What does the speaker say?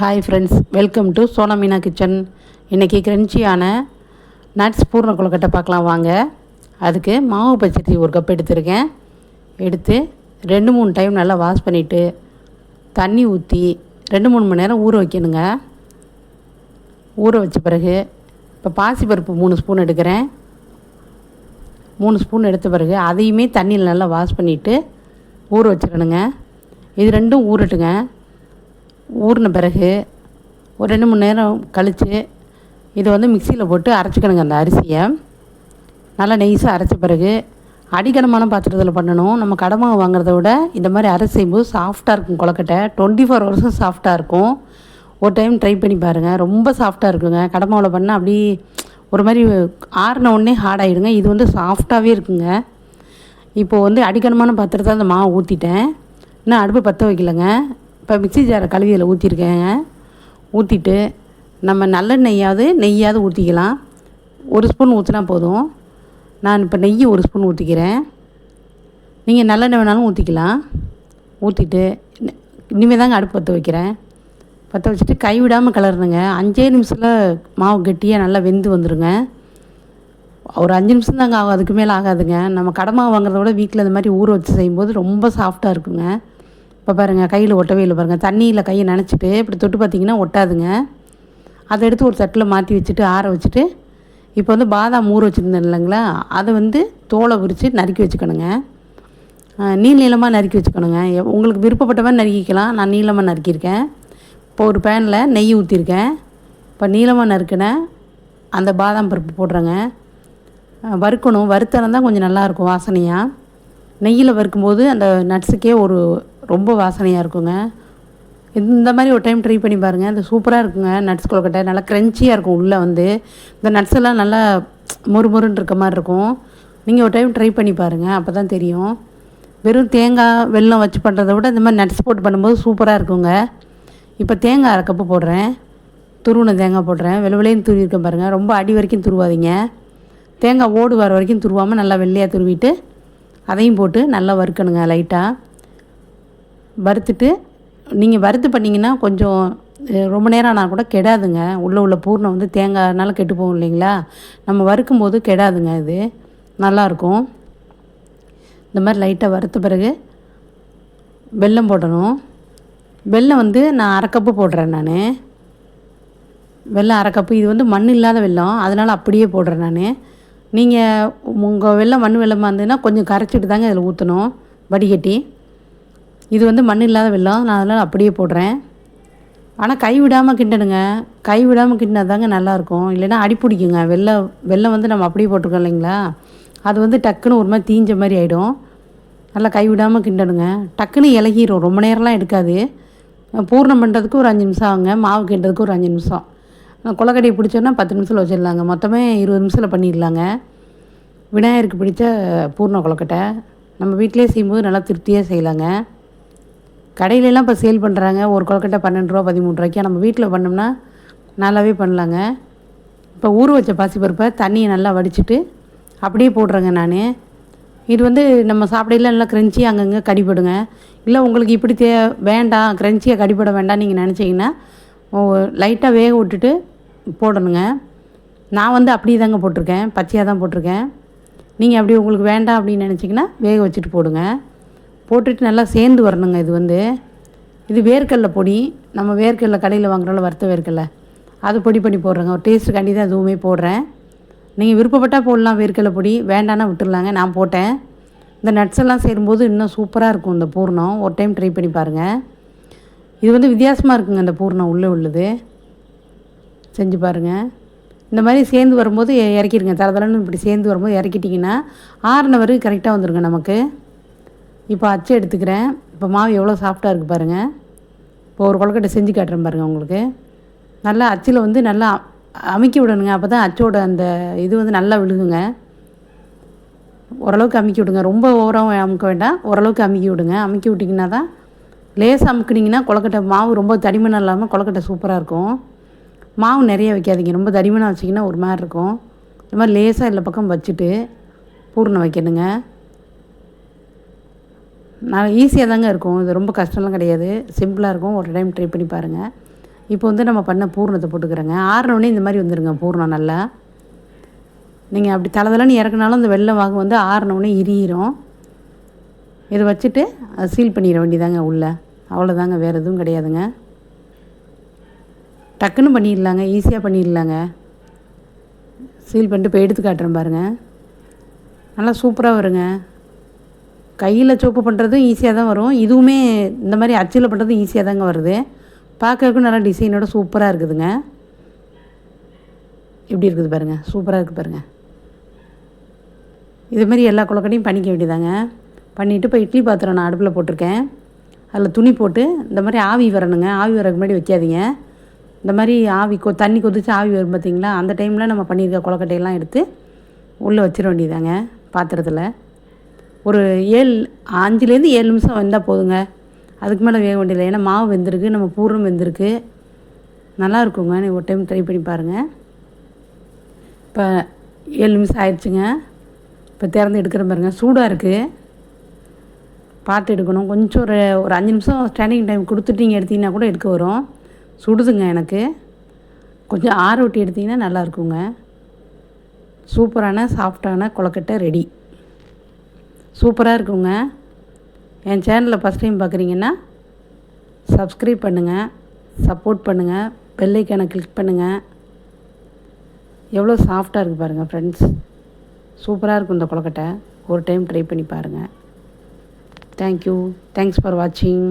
Hi friends welcome to Sonameena kitchen இன்றைக்கி கிரன்ச்சியான nuts பூர்ண கொழுக்கட்டை பார்க்கலாம் வாங்க. அதுக்கு மாவு பச்சரிசி ஒரு கப் எடுத்திருக்கேன். எடுத்து ரெண்டு மூணு டைம் நல்லா வாஷ் பண்ணிவிட்டு தண்ணி ஊற்றி ரெண்டு மூணு மணி நேரம் ஊற வைக்கணுங்க. ஊற வச்ச பிறகு இப்போ பாசிப்பருப்பு மூணு ஸ்பூன் எடுக்கிறேன். மூணு ஸ்பூன் எடுத்த பிறகு அதையுமே தண்ணியில் நல்லா வாஷ் பண்ணிவிட்டு ஊற வச்சிடணுங்க. இது ரெண்டும் ஊறட்டுங்க. ஊறின பிறகு ஒரு ரெண்டு மணி நேரம் கழித்து இதை வந்து மிக்சியில் போட்டு அரைச்சிக்கணுங்க அந்த அரிசியை. நல்லா நெய்ஸாக அரைச்ச பிறகு அடிக்கனமான பாத்திரத்தில் பண்ணணும். நம்ம கடமாவை வாங்குறத விட இந்த மாதிரி அரிசி செய்யும்போது சாஃப்டாக இருக்கும் கொலக்கட்டை டுவெண்ட்டி ஃபோர் ஹவர்ஸும் சாஃப்டாக இருக்கும். ஒரு டைம் ட்ரை பண்ணி பாருங்கள் ரொம்ப சாஃப்டாக இருக்குங்க. கடமாவில் பண்ணால் அப்படி ஒரு மாதிரி ஆறின உடனே ஹார்ட் ஆகிடுங்க இது வந்து சாஃப்டாகவே இருக்குங்க. இப்போது வந்து அடிக்கனமான பாத்திரத்தை அந்த மாவு ஊற்றிட்டேன் இன்னும் அடுப்பு பற்ற வைக்கலங்க. இப்போ மிக்ஸி ஜாரை கழுவி அதில் ஊற்றிருக்கேங்க ஊற்றிட்டு நம்ம நல்லெண்ணெய்யாவது நெய்யாவது ஊற்றிக்கலாம் ஒரு ஸ்பூன் ஊற்றினா போதும். நான் இப்போ நெய் ஒரு ஸ்பூன் ஊற்றிக்கிறேன் நீங்கள் நல்லெண்ணெய் வேணாலும் ஊற்றிக்கலாம் ஊற்றிட்டு இனிமேல் தாங்க அடுப்பு பற்ற வைக்கிறேன். பற்ற வச்சுட்டு கைவிடாமல் கிளறணுங்க. அஞ்சே நிமிஷத்தில் மாவு கெட்டியாக நல்லா வெந்து வந்துடுங்க ஒரு அஞ்சு நிமிஷம் தாங்க ஆகும். அதுக்கு மேலே ஆகாதுங்க. நம்ம கடை மாவு வாங்குறத விட வீட்டில் இந்த மாதிரி ஊற வச்சு செய்யும்போது ரொம்ப சாஃப்டாக இருக்குங்க. இப்போ பாருங்கள் கையில் ஒட்டவே இல்லை பாருங்கள் தண்ணியில் கையை நனைச்சிட்டு இப்படி தொட்டு பார்த்தீங்கன்னா ஒட்டாதுங்க. அதை எடுத்து ஒரு தட்டில் மாற்றி வச்சுட்டு ஆற வச்சுட்டு இப்போ வந்து பாதாம் ஊற வச்சுருந்தேன் இல்லைங்களா? அதை வந்து தோலை விரித்து நறுக்கி வச்சுக்கணுங்க. நீள் நீளமாக நறுக்கி வச்சுக்கணுங்க. உங்களுக்கு விருப்பப்பட்ட மாதிரி நறுக்கிக்கலாம். நான் நீளமாக நறுக்கியிருக்கேன். இப்போ ஒரு பேனில் நெய் ஊற்றிருக்கேன் இப்போ நீளமாக நறுக்கினேன் அந்த பாதாம் பருப்பு போடுறேங்க. வறுக்கணும். வறுத்தனம் தான் கொஞ்சம் நல்லாயிருக்கும் வாசனையாக நெய்யில் வறுக்கும்போது அந்த நட்ஸுக்கே ஒரு ரொம்ப வாசனையாக இருக்குங்க. இந்த மாதிரி ஒரு டைம் ட்ரை பண்ணி பாருங்கள் இந்த சூப்பராக இருக்குங்க. நட்ஸ் கொழுக்கட்டை. நல்லா க்ரன்ச்சியாக இருக்கும் உள்ளே வந்து. இந்த நட்ஸ் எல்லாம் நல்லா மொறுமொறுன்னு இருக்க மாதிரி இருக்கும். நீங்கள் ஒரு டைம் ட்ரை பண்ணி பாருங்கள் அப்போ தான் தெரியும். வெறும் தேங்காய் வெல்லம் வச்சு பண்ணுறத விட இந்த மாதிரி நட்ஸ் போட்டு பண்ணும்போது சூப்பராக இருக்குங்க. இப்போ தேங்காய் அரை கப்பு போடுறேன். துருவின தேங்காய் போடுறேன். வெள்ளை வெள்ளையும் துருவிருக்கேன் பாருங்கள் ரொம்ப அடி வரைக்கும் துருவாதீங்க. தேங்காய் ஓடு வர வரைக்கும் துருவாமல் நல்லா வெள்ளையாக துருவிட்டு அதையும் போட்டு நல்லா வறுக்கணுங்க லைட்டாக வறுத்துட்டு நீங்கள் வறுத்து பண்ணிங்கன்னா கொஞ்சம் ரொம்ப நேரம் ஆனால் கூட கெடாதுங்க. உள்ளே உள்ள பூர்ணம் வந்து தேங்காய்னால கெட்டு போகும் இல்லைங்களா? நம்ம வறுக்கும் போது கெடாதுங்க இது நல்லாயிருக்கும் இந்த மாதிரி லைட்டாக வறுத்த பிறகு வெல்லம் போடணும். வெல்லம் வந்து நான் அரை கப்பு போடுறேன் நான். வெல்லம் அரை கப்பு இது வந்து மண் இல்லாத வெல்லம். அதனால் அப்படியே போடுறேன் நான். நீங்கள் உங்கள் வெல்லம் மண் வெள்ளமாக இருந்ததுன்னா கொஞ்சம் கரைச்சிட்டு தாங்க இதில் ஊற்றணும் வடிகட்டி. இது வந்து மண் இல்லாத வெள்ளம் நான் அதனால் அப்படியே போடுறேன். ஆனால் கை விடாமல் கிண்டணுங்க. கை விடாமல் கிண்டினா தாங்க நல்லாயிருக்கும். இல்லைன்னா அடி பிடிக்குங்க. வெள்ளம் வந்து நம்ம அப்படியே போட்டிருக்கோம் இல்லைங்களா? அது வந்து டக்குன்னு ஒரு மாதிரி தீஞ்ச மாதிரி ஆகிடும் நல்லா கை விடாமல் கிண்டணுங்க. டக்குன்னு இலகிரும். ரொம்ப நேரம்லாம் எடுக்காது. பூர்ணம் பண்ணுறதுக்கு ஒரு அஞ்சு நிமிஷம் ஆகுங்க. மாவு கிண்டுறதுக்கு ஒரு அஞ்சு நிமிஷம். கொலக்கடையை பிடிச்சோன்னா பத்து நிமிஷத்தில் வச்சிடலாங்க. மொத்தமே இருபது நிமிஷத்தில் பண்ணிடலாங்க. விநாயகருக்கு பிடிச்ச பூர்ண கொலக்கட்டை. நம்ம வீட்டிலே செய்யும்போது நல்லா திருப்தியாக செய்யலாங்க. கடையிலலாம் இப்போ சேல் பண்ணுறாங்க ஒரு கொழுக்கட்டை பன்னெண்டு ரூபா பதிமூணு ரூபாய்க்கு நம்ம வீட்டில் பண்ணோம்னா நல்லாவே பண்ணலாங்க. இப்போ ஊற வச்ச பாசிப்பருப்பை தண்ணியை நல்லா வடிச்சிட்டு அப்படியே போடுறேங்க நான். இது வந்து நம்ம சாப்பிடையில நல்லா க்ரன்ச்சி அங்கங்கே கடிப்படுங்க இல்லை உங்களுக்கு இப்படி தே வேண்டாம் க்ரன்ச்சியாக கடிப்பட வேண்டாம் நீங்கள் நினச்சிங்கன்னா லைட்டாக வேக விட்டுட்டு போடணுங்க. நான் வந்து அப்படியே தாங்க போட்டிருக்கேன். பச்சையாக தான் போட்டிருக்கேன். நீங்கள் அப்படி உங்களுக்கு வேண்டாம் அப்படின்னு நினச்சிங்கன்னா வேக வச்சுட்டு போடுங்க. போட்டுட்டு நல்லா சேர்ந்து வரணுங்க இது வந்து. இது வேர்க்கடலை பொடி. நம்ம வேர்க்கடலை கடையில் வாங்குறோம்ல வறுத்த வேர்க்கடலை. அது பொடி பண்ணி போடுறேங்க. ஒரு டேஸ்ட்டுக்காண்டி தான் அதுவுமே போடுறேன். நீங்கள் விருப்பப்பட்டால் போடலாம் வேர்க்கடலை பொடி. வேண்டானா விட்டுடலாங்க நான் போட்டேன். இந்த நட்ஸ் எல்லாம் சேரும்போது இன்னும் சூப்பராக இருக்கும் இந்த பூர்ணம். ஒரு டைம் ட்ரை பண்ணி பாருங்கள் இது வந்து வித்தியாசமாக இருக்குங்க இந்த பூர்ணம் உள்ளே உள்ளது. செஞ்சு பாருங்கள் இந்த மாதிரி சேர்ந்து வரும்போது இறக்கிடுங்க. தரதரன்னு இப்படி சேர்ந்து வரும்போது இறக்கிட்டிங்கன்னா ஆறுன வரைக்கும் கரெக்டாக வந்துருங்க நமக்கு. இப்போ அச்சு எடுத்துக்கிறேன். இப்போ மாவு எவ்வளோ சாஃப்டாக இருக்குது பாருங்கள் இப்போ ஒரு கொழுக்கட்டை செஞ்சு காட்டுறேன் பாருங்கள் உங்களுக்கு. நல்லா அச்சில் வந்து நல்லா அமுக்கி விடணுங்க. அப்போ தான் அச்சோட அந்த இது வந்து நல்லா விழுகுங்க. ஓரளவுக்கு அமுக்கி விடுங்க. ரொம்ப ஓரம் அமுக்க வேண்டாம். ஓரளவுக்கு அமுக்கி விடுங்க. அமுக்கி விட்டிங்கன்னா தான் லேசாக அமுக்குனிங்கன்னா கொழுக்கட்டை மாவு ரொம்ப தடிமனாக இல்லாமல் கொழுக்கட்டை சூப்பராக இருக்கும். மாவு நிறைய வைக்காதீங்க. ரொம்ப தடிமனாக வச்சிங்கன்னா ஒரு மாதிரி இருக்கும். இந்த மாதிரி லேசாக இல்லை பக்கம் வச்சுட்டு பூர்ணம் வைக்கணுங்க. நான் ஈஸியாக தாங்க இருக்கும். இது ரொம்ப கஷ்டம்லாம் கிடையாது. சிம்பிளாக இருக்கும். ஒரு டைம் ட்ரை பண்ணி பாருங்கள் இப்போ வந்து நம்ம பண்ண பூர்ணத்தை போட்டுக்கிறோங்க. ஆறினோடனே இந்த மாதிரி வந்துடுங்க பூர்ணம் நல்லா. நீங்கள் அப்படி தளதளன்னு இறக்குனாலும் அந்த வெள்ளை வாகு வந்து ஆறினோடனே இரியிரும். இதை வச்சுட்டு அதை சீல் பண்ணிட வேண்டியதாங்க உள்ளே. அவ்வளோதாங்க வேறு எதுவும் கிடையாதுங்க. டக்குன்னு பண்ணிடலாங்க. ஈஸியாக பண்ணிடலாங்க. சீல் பண்ணிட்டு போய் எடுத்து காட்டுறேன் பாருங்கள் நல்லா சூப்பராக வருங்க. கையில் சோப்பு பண்ணுறதும் ஈஸியாக தான் வரும். இதுவுமே இந்த மாதிரி அச்சில் பண்ணுறதும் ஈஸியாக தாங்க வருது. பார்க்கறதுக்கும் நல்லா டிசைனோட சூப்பராக இருக்குதுங்க. எப்படி இருக்குது பாருங்கள் சூப்பராக இருக்குது பாருங்கள் இது மாதிரி எல்லா கொலக்கட்டையும் பண்ணிக்க வேண்டியதாங்க. பண்ணிவிட்டு இப்போ இட்லி பாத்திரம் நான் அடுப்பில் போட்டிருக்கேன். அதில் துணி போட்டு இந்த மாதிரி ஆவி வரணுங்க. ஆவி வரக்கு முன்னாடி வைக்காதீங்க. இந்த மாதிரி ஆவி கொ தண்ணி கொதிச்சு ஆவி வரும் பார்த்தீங்களா அந்த டைமில் நம்ம பண்ணியிருக்க கொலக்கட்டையெல்லாம் எடுத்து உள்ளே வச்சிட வேண்டியதாங்க பாத்திரத்தில். ஒரு ஏழு அஞ்சுலேருந்து ஏழு நிமிஷம் வெந்தால் போதுங்க. அதுக்கு மேலே வேக வேண்டியதில்லை. ஏன்னா மாவு வெந்திருக்கு நம்ம பூரம் வெந்திருக்கு. நல்லா இருக்குங்க. நீ ஒரு டைம் ட்ரை பண்ணி பாருங்கள் இப்போ ஏழு நிமிஷம் ஆயிடுச்சுங்க. இப்போ திறந்து எடுக்கிற பாருங்க. சூடாக இருக்குது பார்த்து எடுக்கணும். கொஞ்சம் ஒரு ஒரு அஞ்சு நிமிஷம் ஸ்டாண்டிங் டைம் கொடுத்துட்டு நீங்கள் எடுத்தீங்கன்னா கூட எடுக்க வரும். சுடுதுங்க எனக்கு. கொஞ்சம் ஆற ஒட்டி எடுத்தீங்கன்னா நல்லா இருக்குங்க. சூப்பரான சாஃப்டான கொலக்கட்டை ரெடி சூப்பராக இருக்குங்க. என் சேனலில் ஃபஸ்ட் டைம் பார்க்குறீங்கன்னா சப்ஸ்கிரைப் பண்ணுங்கள் சப்போர்ட் பண்ணுங்கள் பெல்லைக்கானை கிளிக் பண்ணுங்கள் எவ்வளோ சாஃப்டாக இருக்குது பாருங்கள் ஃப்ரெண்ட்ஸ் சூப்பராக இருக்கும் இந்த கொழக்கட்டை. ஒரு டைம் ட்ரை பண்ணி பாருங்கள் தேங்க்யூ தேங்க்ஸ் ஃபார் வாட்சிங்